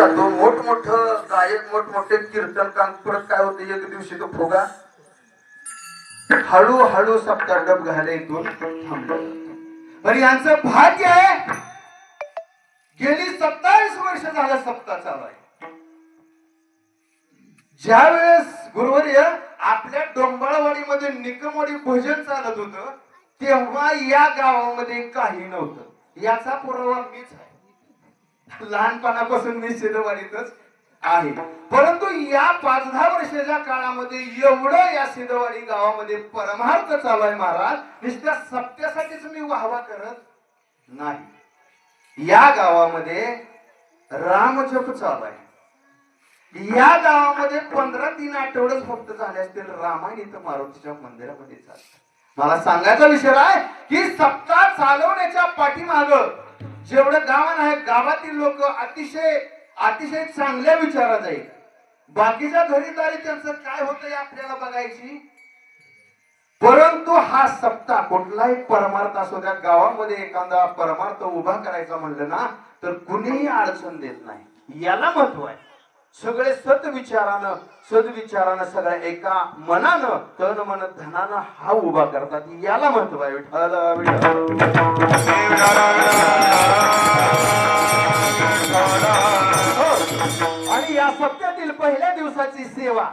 जातो मोठमोठ गायक मोठमोठे कीर्तन काम परत काय होते एक दिवशी तो फुगा. हळूहळू सप्ताडब घाले इथून थांबला. पण यांचं भाग्य आहे गेली सत्तावीस वर्ष झालं सप्ताह चालू आहे ज्या वेळेस गुरुवर्य आपल्या डोंबाळवाडीमध्ये निकमवाडी भजन चालत होत तेव्हा या गावामध्ये काही नव्हतं. याचा पुरावा मीच आहे. लहानपणापासून मी सिद्धवाडीतच आहे. परंतु या पाच दहा वर्षाच्या काळामध्ये एवढं या सिद्धवाडी गावामध्ये परमार्थ चालू आहे महाराज नुसत्या सत्यासाठीच मी वाहवा करत नाही. या गावामध्ये रामजप चालू आहे या गावामध्ये पंधरा तीन आठवडेच फक्त झाले असतील रामायण इथं मारुतीच्या मंदिरामध्ये चालतं. मला सांगायचा विषय आहे की सप्ताह चालवण्याच्या पाठीमाग जेवढं गावान आहे गावातील लोक अतिशय अतिशय चांगल्या विचारात आहे बाकीच्या घरीदारी त्यांचं काय होतं आपल्याला बघायची? परंतु हा सप्ताह कुठलाही परमार्थ असो त्या गावामध्ये एखादा परमार्थ उभा करायचा म्हणलं ना तर कुणीही अडचण देत नाही. याला महत्त्व आहे. सगळे सद्विचारानं सद्विचारानं सगळ्या एका मनानं तन मन धनानं हा उभा करतात. याला महत्त्व आहे. विठ्ठल विठ्ठल. ती सेवा.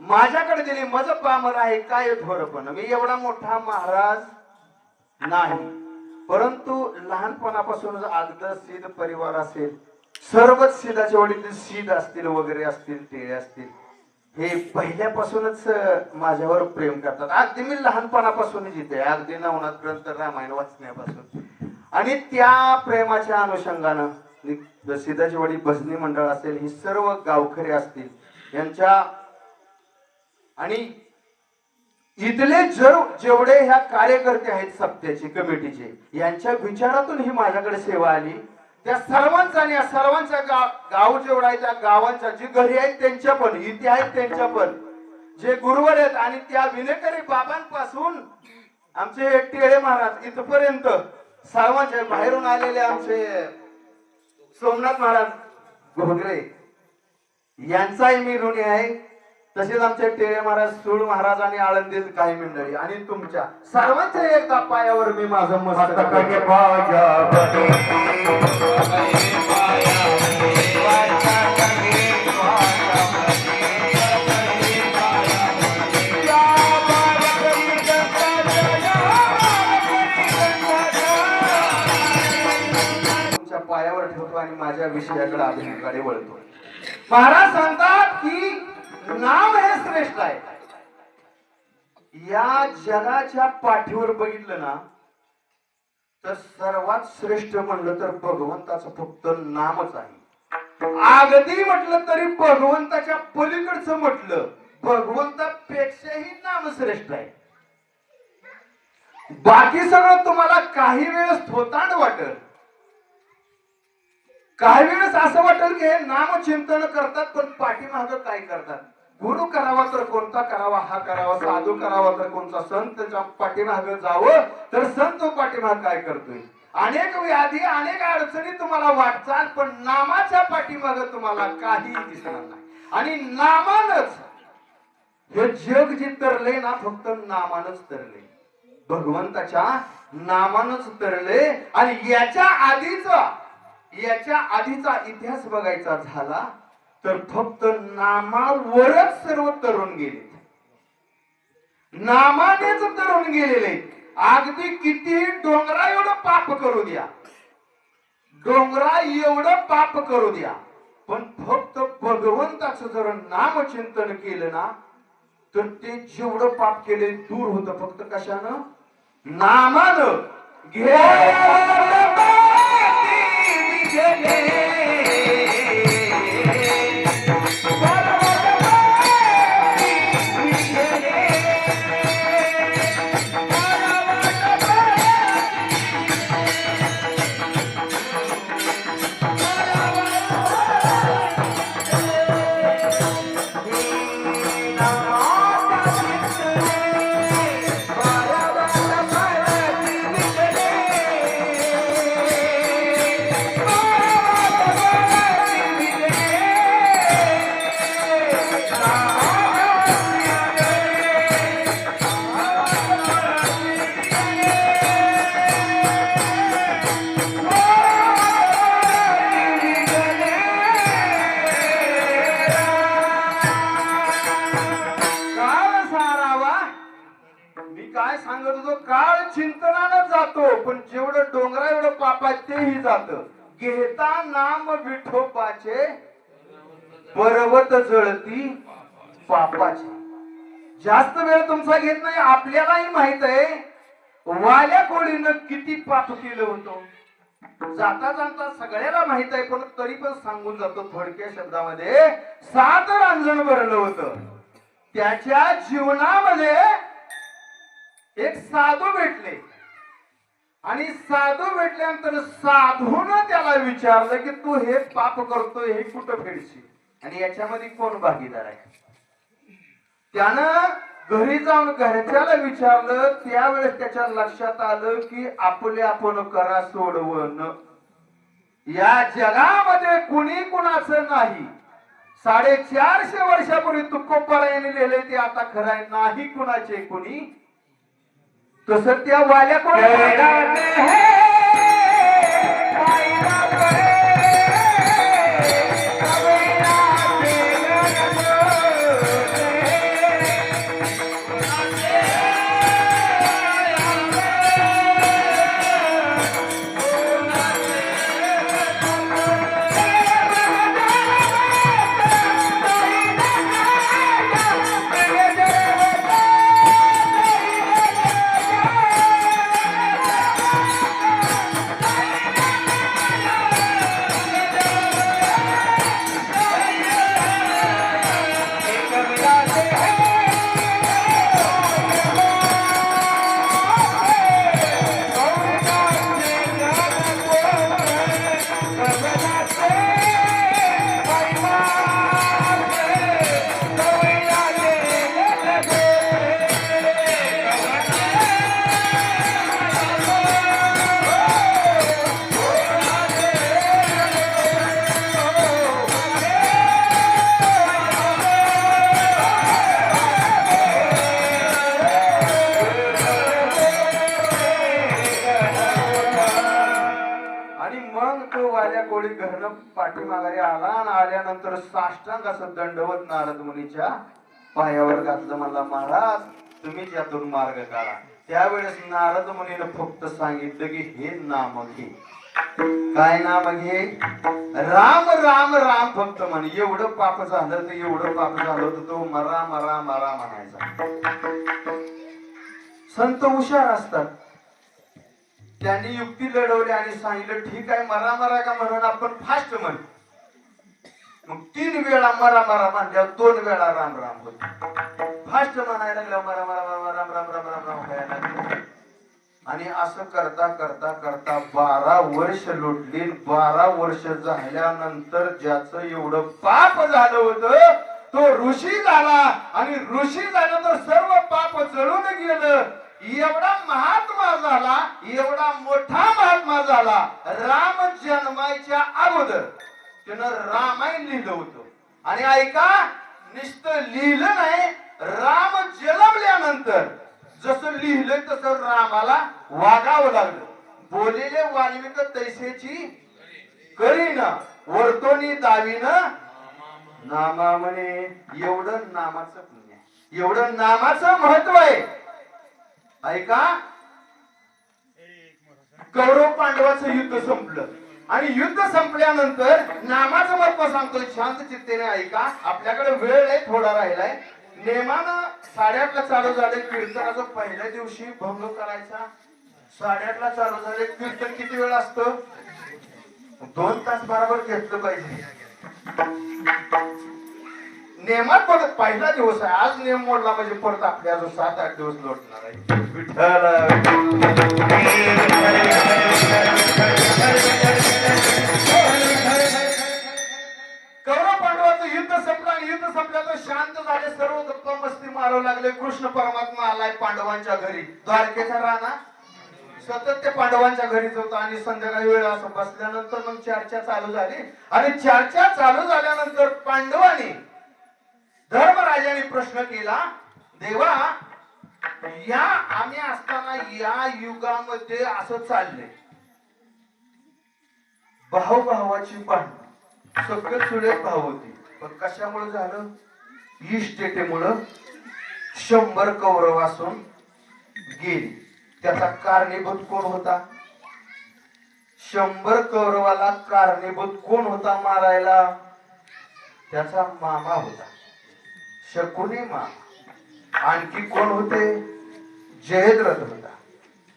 माझ्याकडे दिली मज पामर आहे काय थोडपण मी एवढा मोठा महाराज नाही. परंतु लहानपणापासून अगद सिद्ध परिवार असेल सर्वच सिद्धाचे वडील सिद्ध असतील वगैरे असतील टेळे असतील हे पहिल्यापासूनच माझ्यावर प्रेम करतात. अगदी मी लहानपणापासूनच जिथे अगदी नवनाथ ग्रंथ रामायण वाचण्यापासून. आणि त्या प्रेमाच्या अनुषंगानं नि- वडील भजनी मंडळ असेल ही सर्व गावकरी असतील यांच्या आणि इथले जर जेवढे ह्या कार्यकर्ते आहेत सप्त्याचे कमिटीचे यांच्या विचारातून ही माझ्याकडे सेवा आली. त्या सर्वांचा आणि या सर्वांच्या गाव गाव जेवढा आहे त्या गावांच्या जी घरी आहेत त्यांच्या पण इथे आहेत त्यांच्या पण. जे गुरुवर आहेत आणि त्या विनेकरी बाबांपासून आमचे टेळे महाराज इथपर्यंत सर्वांचे बाहेरून आलेले आमचे सोमनाथ महाराज घोगरे यांचाही मी ऋणी आहे. तसेच आमचे टेळे महाराज सूळ महाराज आणि आळंदीत काही मंडळी आणि तुमच्या सर्वांच्या एकदा पायावर मी माझं तुमच्या पायावर ठेवतो आणि माझ्या विषयाकडे अभिनयाकडे वळतो. महाराज सांगतात की नाम हे श्रेष्ठ आहे. या जगाच्या पाठीवर बघितलं ना तर सर्वात श्रेष्ठ म्हणलं तर भगवंताचं फक्त नामच आहे. अगदी म्हटलं तरी भगवंताच्या पलीकडचं म्हटलं भगवंतापेक्षाही नाम श्रेष्ठ आहे. बाकी सगळं तुम्हाला काही वेळेस थोतांड वाटत काही वेळेस असं वाटेल की हे नामचिंतन करतात पण पाठीमाग काय करतात? गुरु करावा तर कोणता करावा हा करावा साधू करावा तर कोणता? संत पाठीमाग जावं तर संत पाठीमाग काय करतोय? अनेक व्याधी अनेक अडचणी तुम्हाला वाटतात पण नामाच्या पाठीमाग तुम्हाला काही दिसणार नाही. आणि नामानच हे जग जे तरले ना फक्त नामानच तरले. भगवंताच्या नामानच तरले आणि याच्या आधीच याच्या आधीचा इतिहास बघायचा झाला तर फक्त नामावरच सर्व तरुण गेले. नामानेच तरुण गेलेले. अगदी किती डोंगरा एवढं पाप करू द्या. डोंगरा एवढं पाप करू द्या. पण फक्त भगवंताचं जर नामचिंतन केलं ना तर ते जेवढं पाप केले दूर होत. फक्त कशानं? नामानं. घे. सांगत जात घेता नाम विठोपाचे पर्वत जळती पापाची. जास्त वेळ तुमचा घेत नाही आपल्यालाही माहीत आहे वाल्या कोळीनं किती पाप केलं होतं. जाता जाता सगळ्याला माहीत आहे पण तरी पण सांगून जातो थोडक्या शब्दामध्ये सात रांजण भरलं होतं. त्याच्या जीवनामध्ये एक साधू भेटले. आणि साधू भेटल्यानंतर साधून त्याला विचारलं की तू हे पाप करतोय हे कुठं फेडशील? आणि याच्यामध्ये कोण भागीदार आहे? त्यानं घरी जाऊन घरच्याला विचारलं त्यावेळेस त्याच्या लक्षात आलं की आपले आपण करा सोडवण. या जगामध्ये कुणी कुणाचं नाही. साडेचारशे वर्षापूर्वी तुकोपरायाने लिहिलंय ते आता खरं आहे नाही कुणाचे कुणी? तसं त्या वाल्या आणि तो वाल्या कोळी घरनं पाठीमाघारी आला आणि आल्यानंतर साष्टांग असं दंडवत नारद मुनीच्या पायावर घातलं मला महाराज तुम्ही यातून मार्ग काढा. त्यावेळेस नारद मुनीनं फक्त सांगितलं की हे नाम घे. काय नाम घे? राम राम राम फक्त म्हणे. एवढं पाप झालं तर एवढं पाप झालं तर तो मरा मरा मरा म्हणायचा. संत हुशार असतात. त्यांनी युक्ती लढवली आणि सांगितलं ठीक आहे मरा मरा का म्हणून आपण फास्ट म्हण. मग तीन वेळा मरा मरा म्हणल्या दोन वेळा राम राम होत. फास्ट म्हणायला लागलं मरा मरा मरा राम राम राम राम राम व्हायला आणि असं करता करता करता बारा वर्ष लुटली. बारा वर्ष झाल्यानंतर ज्याचं एवढं पाप झालं होतं तो ऋषी झाला. आणि ऋषी झाला तर सर्व पाप जळून गेलं. एवढा महात्मा झाला एवढा मोठा महात्मा झाला राम जन्माच्या अगोदर त्यानं रामायण लिहिलं होतं. आणि ऐका निस्त लिहिलं नाही राम जन्मल्यानंतर जसं लिहिलं तसं रामाला वागावं लागलं. बोलेले वाल्मिक तैसेची करीन वर्तोनी दावीन. नामा म्हणे एवढं नामाचं पुण्य एवढं नामाचं महत्त्व आहे. ऐका. कौरव पांडवाचं युद्ध संपलं. आणि युद्ध संपल्यानंतर नामाचं महत्त्व सांगतोय. शांत चित्तेने ऐका. आपल्याकडे वेळ आहे थोडा राहिलाय. नेमानं साडेआठला चालू झाले कीर्तनाचं पहिल्या दिवशी भंग करायचा. साडेआठला चालू झाले कीर्तन किती वेळ असतो? दोन तास बरोबर घेतलं पाहिजे. नेमात परत पहिला दिवस आहे. आज नेम मोडला म्हणजे परत आपल्या अजून सात आठ दिवस लोटणार आहे. कौरव पांडवाचं युद्ध संपलं आणि युद्ध संपल्याचं शांत झाले. सर्व गप्पा मस्ती मारू लागले. कृष्ण परमात्मा आलाय पांडवांच्या घरी. द्वारकेचा राणा सतत ते पांडवांच्या घरीच होता आणि संध्याकाळी वेळ असं बसल्यानंतर मग चर्चा चालू झाली. आणि चर्चा चालू झाल्यानंतर पांडवांनी धर्मराजाने प्रश्न केला देवा या आम्ही असताना या युगामध्ये असं चाललंय. भाऊ भावाची भांडण. सगळे सुळे भाव होते. पण कशामुळे झालं? इष्टेटेमुळं शंभर कौरव असून गेली. त्याचा कारणीभूत कोण होता? शंभर कौरवाला कारणीभूत कोण होता मारायला? त्याचा मामा होता. शकुनी मामा आणखी कोण होते? जयद्रथ होता.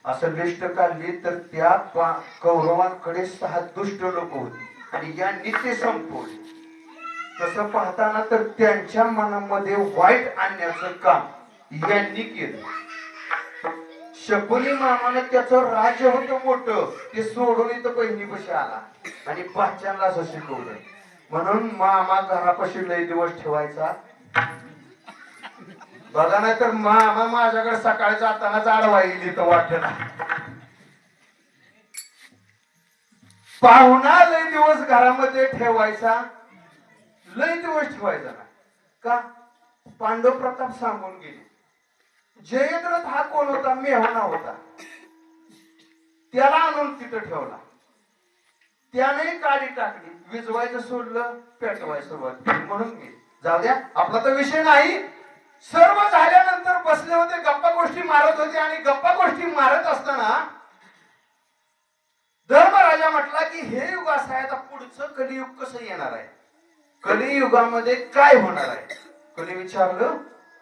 असं लिस्ट काढली तर त्या पा- कौरवांकडे सहा दुष्ट लोक होती. आणि यांनी ते संपवले. तसं पाहताना तर त्यांच्या मनामध्ये वाईट आणण्याचं काम यांनी केलं. शकुनी मामाने त्याचं राज्य होतं मोठं. ते सोडून इथं बहिणीपाशी आला. आणि बाच्यांना असं शिकवलं. म्हणून मामा घरापाशी लय दिवस ठेवायचा. बघा नाही तर मामा माझ्याकडे सकाळी जाताना जाडवा येईल इथं वाटेला पाहुणा लय दिवस घरामध्ये ठेवायचा लय दिवस ठेवायचा ना का? पांडव प्रताप सांगून गेले. जयद्रथ हा कोण होता? मेहना होता. त्याला आणून तिथं ठेवला. त्याने काडी टाकली विजवायचं सोडलं पेटवायचं सुरुवात म्हणून मी जाऊ द्या आपला तर विषय नाही. सर्व झाल्यानंतर बसले होते गप्पा गोष्टी मारत होते आणि गप्पा गोष्टी मारत असताना धर्मराजा म्हटला की हे युग असं आहे आता पुढचं कलियुग कसं येणार आहे? कलियुगामध्ये काय होणार आहे? कली विचारलं?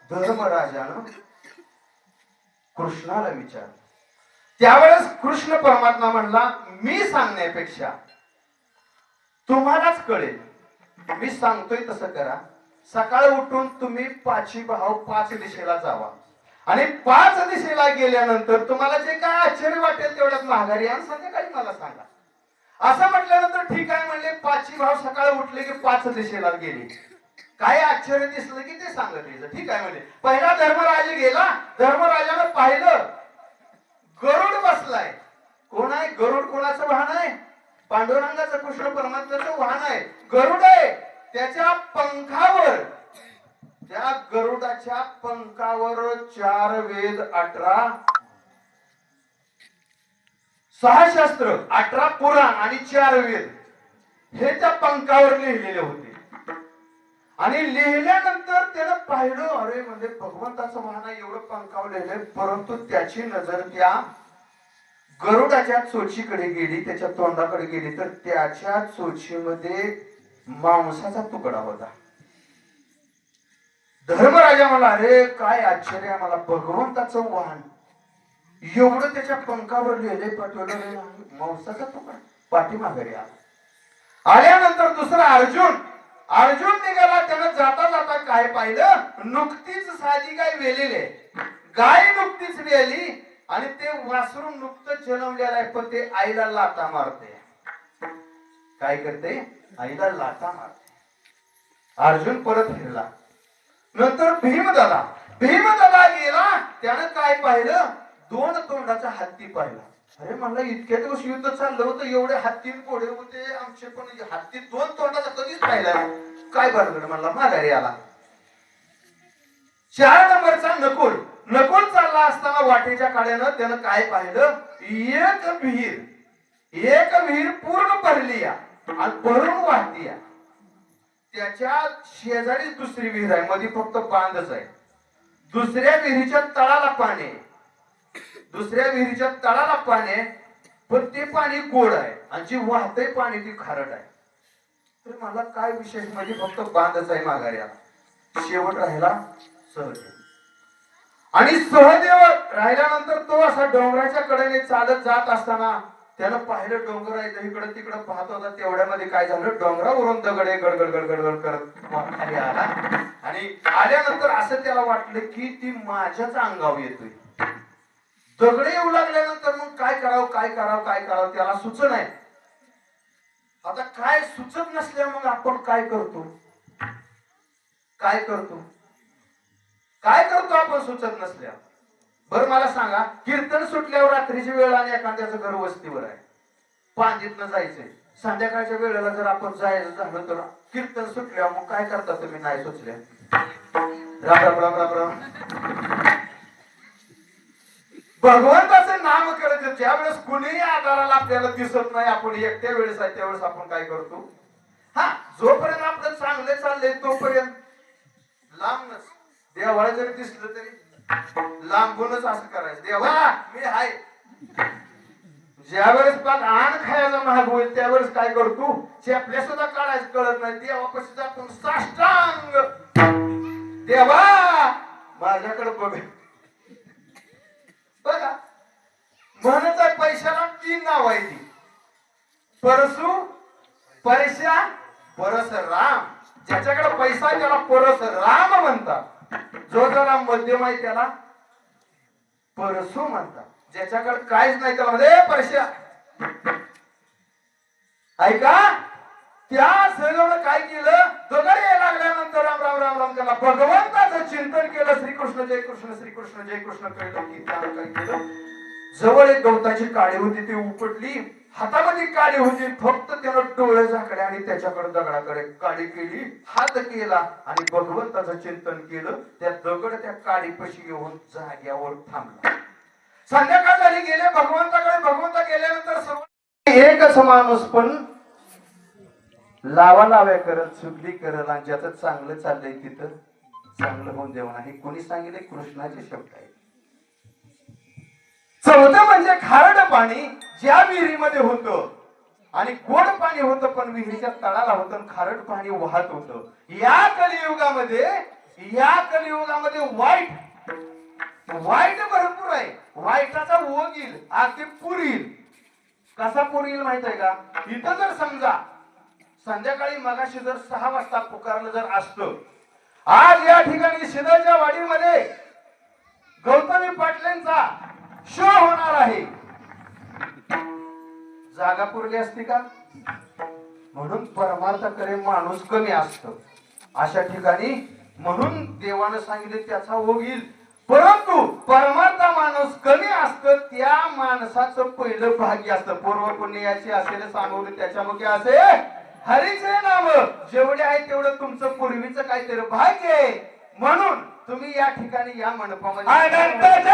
धर्मराजानं कृष्णाला विचारलं. त्यावेळेस कृष्ण परमात्मा म्हणला मी सांगण्यापेक्षा तुम्हालाच कळेल. मी सांगतोय तसं करा. सकाळ उठून तुम्ही पाचवी भाव पाच दिशेला जावा. आणि पाच दिशेला गेल्यानंतर तुम्हाला जे काय आश्चर्य वाटेल तेवढ्यात माघारी आणि संध्याकाळी मला सांगा. असं म्हटल्यानंतर ठीक आहे म्हणले पाचवी भाव सकाळ उठले की पाच दिशेला गेले. काय आश्चर्य दिसलं की ते सांगत यायचं. ठीक आहे म्हणजे पहिला धर्मराज गेला धर्मराजानं पाहिलं गरुड बसलाय. कोण आहे? गरुड कोणाचं वाहन आहे? पांडुरंगाचं कृष्ण परमात्म्याचं वाहन आहे. गरुड आहे. त्याच्या पंखावर त्या गरुडाच्या पंखावर चार वेद अठरा. सहा शास्त्र अठरा पुराण आणि चार वेद हे त्या पंखावर लिहिलेले होते. आणि लिहिल्यानंतर त्यानं पाहिलं अरे म्हणजे भगवंताचं वाहन एवढं पंखावर लिहिलंय परंतु त्याची नजर त्या गरुडाच्या चोचीकडे गेली त्याच्या तोंडाकडे गेली तर त्याच्या चोचीमध्ये मांसाचा तुकडा होता. धर्मराजा मला अरे काय आश्चर्य मला भगवंताचं वाहन. एवढं त्याच्या पंखावर लिहिले पाठवलं मांसाचा तुकडा. पाठीमाघारी आला. आल्यानंतर दुसरा अर्जुन अर्जुन निघाला त्यानं जाता जाता काय पाहिलं? नुकतीच साधी गाय वेलेली गाय नुकतीच वेली आणि ते वासरून नुकतंच जन्मलेलं आहे पण ते आईला लाता मारते. काय करते? आईला लाटा मार अर्जुन परत फिरला नंतर भीम झाला भीम झाला गेला. त्यानं काय पाहिलं? दोन तोंडाचा हत्ती पाहिला. अरे म्हणलं इतक्या दिवस युद्ध चाललं होतं एवढे हत्ती कोडे होते आमचे पण हत्ती दोन तोंडाचा कधीच पाहिला काय बरोबर म्हणला माघारी आला. चार नंबरचा नकुल. नकुल चालला असताना वाटेच्या काड्यानं त्यानं काय पाहिलं? एक विहीर. एक विहीर पूर्ण भरली या. आणि भरून वाहती त्याच्या शेजारी दुसरी विहीर आहे. मध्ये फक्त बांधच आहे. दुसऱ्या विहिरीच्या तळाला पाणी आहे. दुसऱ्या विहिरीच्या तळाला पाणी आहे, पण ते पाणी गोड आहे. आणि जी वाहतय पाणी ती खारट आहे. तर मला काय विशेष म्हणजे फक्त बांधच आहे माघाऱ्याला शेवट राहिला सहदेव. आणि सहदेव राहिल्यानंतर तो असा डोंगराच्या कडेने चालत जात असताना त्यानं पाहिलं डोंगर आहे इकडं तिकडं पाहत होता तेवढ्यामध्ये काय झालं? डोंगरावरून दगडे गडगड गडगड गड करत खाली आला. आणि आल्यानंतर असं त्याला वाटलं की ती माझ्याच अंगावर येतोय. दगडे येऊ लागल्यानंतर मग काय करावं काय करावं काय करावं त्याला सुचत नाही. आता काय सुचत नसल्या मग आपण काय करतो? काय करतो? काय करतो आपण सुचत नसल्या? बरं मला सांगा कीर्तन सुटल्यावर रात्रीची वेळ आणि एखाद्याचं घर वस्तीवर आहे. पांजीतनं जायचंय. संध्याकाळच्या वेळेला जर आपण जायचं झालं तर कीर्तन सुटल्यावर मग काय करता तुम्ही? नाही सुचल्या. राम राम राम राम राम. भगवंताचं नाम करायचं ज्यावेळेस कुणीही आधाराला आपल्याला दिसत नाही आपण एकट्या वेळेस आहे त्यावेळेस आपण काय करतो? हा जोपर्यंत आपलं चांगले चाललंय तोपर्यंत लांबच. देवाला जरी दिसलं तरी लांबूनच असं करायचं. देवा मी आहे ज्यावेळेस पण आण खायला महाग होईल त्यावेळेस काय करतो चेपल्या सुद्धा काढायचं कळत नाही. देवापाशी जातो साष्टांग. देवा माझ्याकडे बघ. बघा म्हणत आहे पैशाला तीन नाव आहे ती परसू पैसा परस राम ज्याच्याकडे पैसा त्याला परस राम म्हणतात. जो जरा मध्यम आहे त्याला परसू म्हणतात. ज्याच्याकडे काहीच नाही त्याला म्हणजे परश्या. ऐका त्या सगळं काय केलं? दगड यायला लागल्यानंतर राम राम राम राम त्याला भगवंताचं चिंतन केलं. श्रीकृष्ण जय कृष्ण श्रीकृष्ण जय कृष्ण कळलं की त्यानं काय केलं? जवळ एक गवताची काळी होती ती उपटली. हातामध्ये काळी होती म्हणजे फक्त त्यानं डोळे झाकडे आणि त्याच्याकडे दगडाकडे काळी केली हात केला आणि भगवंताचं चिंतन केलं त्या दगड त्या काडीपाशी घेऊन जाग्यावर थांबला. संध्याकाळ झाली गेले भगवंताकडे भगवंता गेल्यानंतर सर्व एकच माणूस पण लावा लाव्या करत चुगली करत आणि ज्याचं चांगलं चाललंय तिथं चांगलं होऊन देऊ नाही. कोणी सांगितले कृष्णाचे शब्द आहेत. चौथं म्हणजे खारड पाणी ज्या विहिरीमध्ये होतं. आणि गोड पाणी होतं पण विहिरीच्या तळाला होतं खारड खारट पाणी वाहत होतं. या कलियुगामध्ये या कलियुगामध्ये वाईट. वाईट भरपूर आहे. वाईटाचा ओघ येईल आज पूर येईल. कसा पूर येईल माहीत आहे का? इथं जर समजा संध्याकाळी मगाशी जर सहा वाजता पुकारलं जर असतं आज या ठिकाणी शिदळच्या वाडीमध्ये गौतमी पाटलेंचा शो होणार आहे. जागा पुरली असती का? म्हणून परमार्थाकडे माणूस कमी असत. अशा ठिकाणी म्हणून देवानं सांगितले त्याचा ओघ येईल. परंतु परमार्था माणूस कमी असत त्या माणसाचं पहिलं भाग्य असतं. पूर्व पुण्याची असेल सांगवले त्याच्यामुळे असे हरीचे नाव जेवढे आहे तेवढं तुमचं पूर्वीचं काहीतरी भाग्य आहे. म्हणून तुम्ही या ठिकाणी या मंडपामध्ये अनंत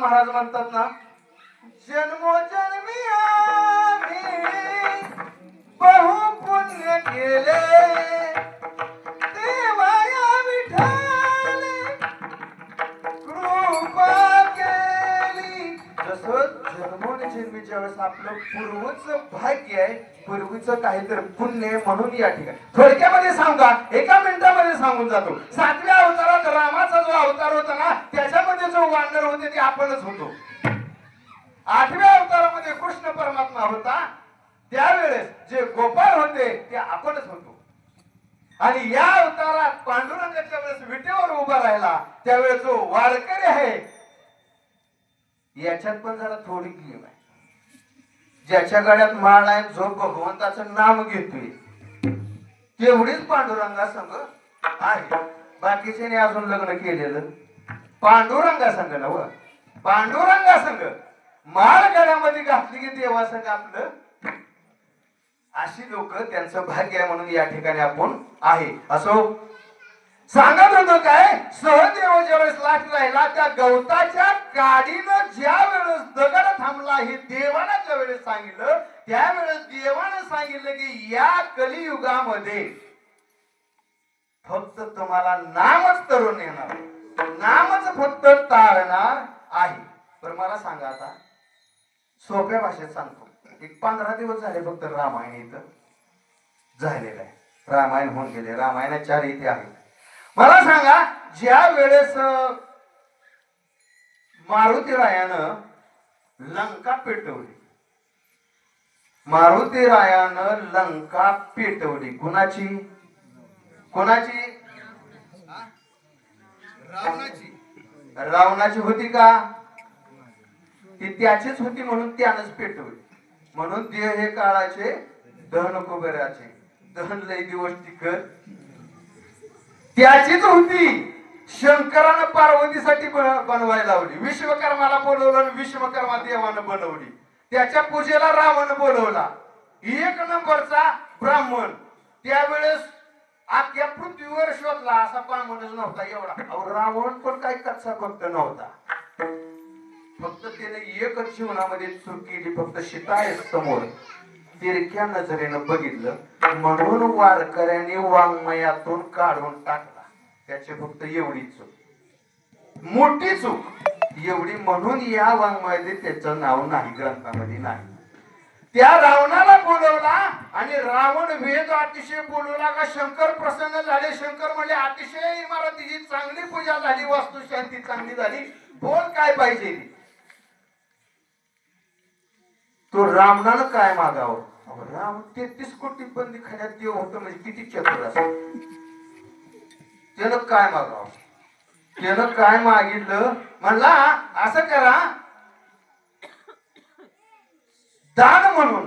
महाराज म्हणतात ना जन्मोजन्मी आम्ही बहु पुण्य केले. देवाया कृपा केली. जसं आपलं पूर्वच भाग्य आहे पूर्वीचं काहीतरी पुण्य म्हणून या ठिकाणी. थोडक्यामध्ये सांगा एका मिनिटामध्ये सांगून जातो. सातव्या अवतारात रामाचा जो अवतार होता ना त्याच्यामध्ये जो वानर होते ते आपणच होतो. आठव्या अवतारामध्ये कृष्ण परमात्मा होता. त्यावेळेस जे गोपाळ होते ते आपणच होतो. आणि या अवतारात पांडुरंगाच्या वेळेस विटेवर उभा राहिला. त्यावेळेस जो वारकरी आहे याच्यात पण जरा थोडी गेम आहे. ज्याच्या गळ्यात माळ आहे जो भगवंताचं नाम घेतोय तेवढीच पांडुरंगा संघ आहे. बाकीच्याने अजून लग्न केलेलं. पांडुरंगा संघ ना व. पांडुरंगा संघ. माळगड्यामध्ये घातली की देवा संघ आपलं. अशी लोक त्यांचं भाग्य आहे म्हणून या ठिकाणी आपण आहे. असो. सांगत होतो काय? सहदेव ज्यावेळेस लाट राहिला त्या गवताच्या गाडीनं ज्या वेळेस दगड थांबला हे देवानं ज्या वेळेस सांगितलं त्यावेळेस देवानं सांगितलं की या कलियुगामध्ये फक्त तुम्हाला नामच तरुण येणार. नामच फक्त ताळणार आहे. पण मला सांगा आता सोप्या भाषेत सांगतो. एक पंधरा दिवस झाले फक्त रामायण इथं झालेलं आहे. रामायण होऊन गेले. रामायणाचार इथे आहेत. मला सांगा ज्या वेळेस मारुती रायानं लंका पेटवली. मारुती रायानं लंका पेटवली. कुणाची? कुणाची? रावणाची. रावणाची होती का? ती त्याचीच होती म्हणून त्यानंच पेटवली. म्हणून देह हे काळाचे दहन कुबेराचे. दहन लय दिवस टिकत त्याचीच होती. शंकरानं पार्वतीसाठी बन- बनवायला लावली. विश्वकर्माला बोलवलं आणि विश्वकर्मा देवानं बनवली. त्याच्या पूजेला रावण बोलवला. एक नंबरचा ब्राह्मण. त्यावेळेस अख्ख्या पृथ्वीवर शोधला असा ब्राह्मणच नव्हता एवढा. रावण पण काही कच्चा भक्त नव्हता. फक्त त्याने एकच जीवनामध्ये चूक केली फक्त शिताय समोर. तिरक्या नजरेनं बघितलं म्हणून वारकऱ्याने वाङ्मयातून काढून टाकला. त्याची फक्त एवढी चूक. मोठी चूक. एवढी म्हणून या वाङ्मयामध्ये त्याचं नाव नाही ग्रंथामध्ये नाही. त्या रावणाला बोलवला आणि रावण वेद अतिशय बोलवला का शंकर प्रसन्न झाले. शंकर म्हणजे अतिशय इमारतीची चांगली पूजा झाली वास्तुशांती चांगली झाली. बोल काय पाहिजे? तो रावणानं काय मागावं? राम तेहतीस कोटी बंदी खाण्यात देव होतं म्हणजे किती चतुर त्यानं काय मागावं? त्यानं काय मागितलं? म्हणला असं करा दान म्हणून.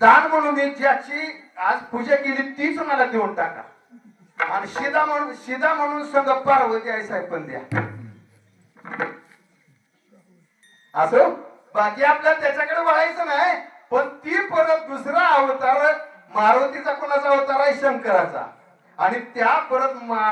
दान म्हणून मी ज्याची आज पूजा केली तीच मला देऊन टाका. आणि शिदा म्हणून शिदा म्हणून संघ पार्वती आई साहेब पण द्या. असं? बाकी आपल्याला त्याच्याकडे वळायचं नाही पण ती परत दुसरा अवतार मारुतीचा कोणाचा अवतार आहे? शंकराचा. आणि त्या परत मा